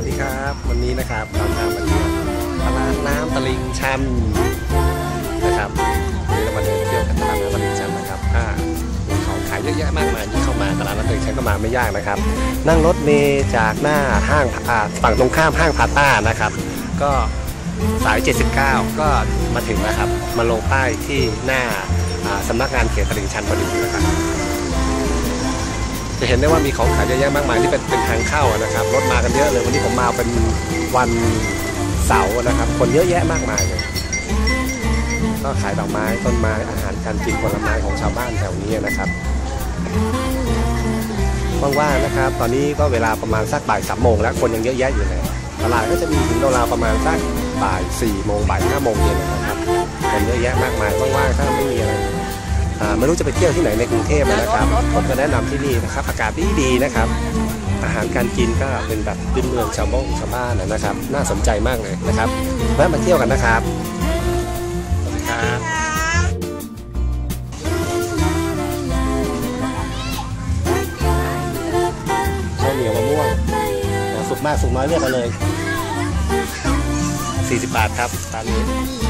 สวัสดีครับ วันนี้นะครับเราพามาเที่ยวตลาดน้ำตลิงชันนะครับนี่เรามาเดินเที่ยวกันตลาดน้ำตลิงชันนะครับถ้ของขายเยอะแยะมากมายที่เข้ามาตลาดน้ำตลิงชันก็มาไม่ยากนะครับ นั่งรถเมล์จากหน้าห้างฝั่งตรงข้ามห้างพาต้านะครับ ก็สาย 79 ก็มาถึงนะครับ มาลงป้ายที่หน้าสำนักงานเขตตลิงชันพอดีนะครับ จะเห็นได้ว่ามีของขายเยอะแยะมากมายที่เป็นเป็นทางเข้านะครับรถมากันเยอะเลยวันนี้ผมมาเป็นวันเสาร์นะครับ คนเยอะแยะมากมายเลยก็ขายดอกไม้ต้นไม้อาหารการกินผลไม้ของชาวบ้านแถวนี้นะครับว่างๆนะครับ ตอนนี้ก็เวลาประมาณสักบ่ายสามโมงแล้วคนยังเยอะแยะอยู่เลยตลาดก็จะมีถึงราวๆประมาณสักบ่ายสี่โมงบ่ายห้าโมงเย็นนะครับคนเยอะแยะมากมายว่างๆถ้าไม่มีอะไร ไม่รู้จะไปเที่ยวที่ไหนในกรุงเทพนะครับ ผมก็แนะนำที่นี่นะครับ อากาศดีดีๆนะครับ อาหารการกินก็เป็นแบบพื้นเมืองชาวบ้านชาวบ้านนะครับ น่าสนใจมากเลยนะครับแวะมาเที่ยวกันนะครับสวัสดีครับข้าวเหนียวมะม่วงนะสุกมากสุกน้อยเลือกมาเลย 40 บาทครับตามนี้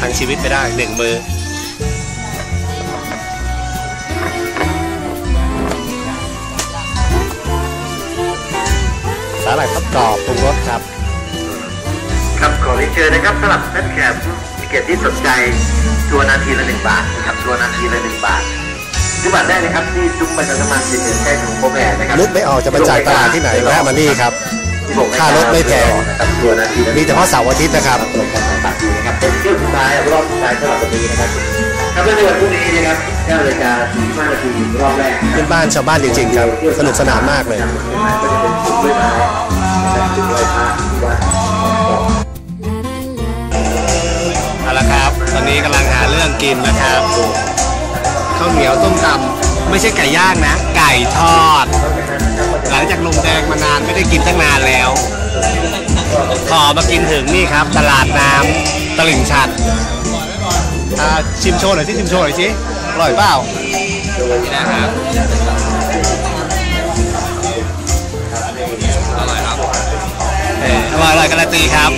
ประทังชีวิตไปได้หนึ่งมือ สาหร่ายทอดกรอบปรุงรสครับ ครับขอเรียนเชิญนะครับสำหรับท่านแขกผู้มีเกียรติที่สนใจตัวนาทีละหนึ่งบาทนะครับตัวนาทีละหนึ่งบาทซื้อบัตรได้นะครับที่ซุ้มประชาสัมพันธ์สินเดือนแค่ของโปรแมนนะครับนึกไม่ออกจะไปจ่ายตลาดที่ไหนแวะมานี่ครับค่ารถไม่แพงนะครับตัวนาทีละมีเฉพาะเสาร์อาทิตย์นะครับเปิดการขายบัตรอ ยู่นะครับเป็นเที่ยวสุดท้ายรอบสุดท้ายสำหรับวันนี้นะครับครับและในวันพรุ่งนี้นะครับ9นาฬิกา45นาทีรอบแรกนะครับเป็นบ้านชาวบ้านจริงๆครับ สนุกสนานมากเลยก็จะเป็นซุ้มด้วยไม้นะครับซุ้มลอยพระหรือว่าเอาละครับ ตอนนี้กำลังหาเรื่องกินนะครับข้าวเหนียวต้มตำไม่ใช่ไก่ย่างนะ ไก่ทอด หลังจากลมแดงมานานไม่ได้กินตั้งนานแล้ว ขอมากินถึงนี่ครับ ตลาดน้ำ ตลิ่งชันอ่าชิมโชว์หน่อยสิชิมโชว์หน่อยสิอร่อยเปล่านี่นะครับอร่อยครับเอออร่อยอร่อยการันตีครับ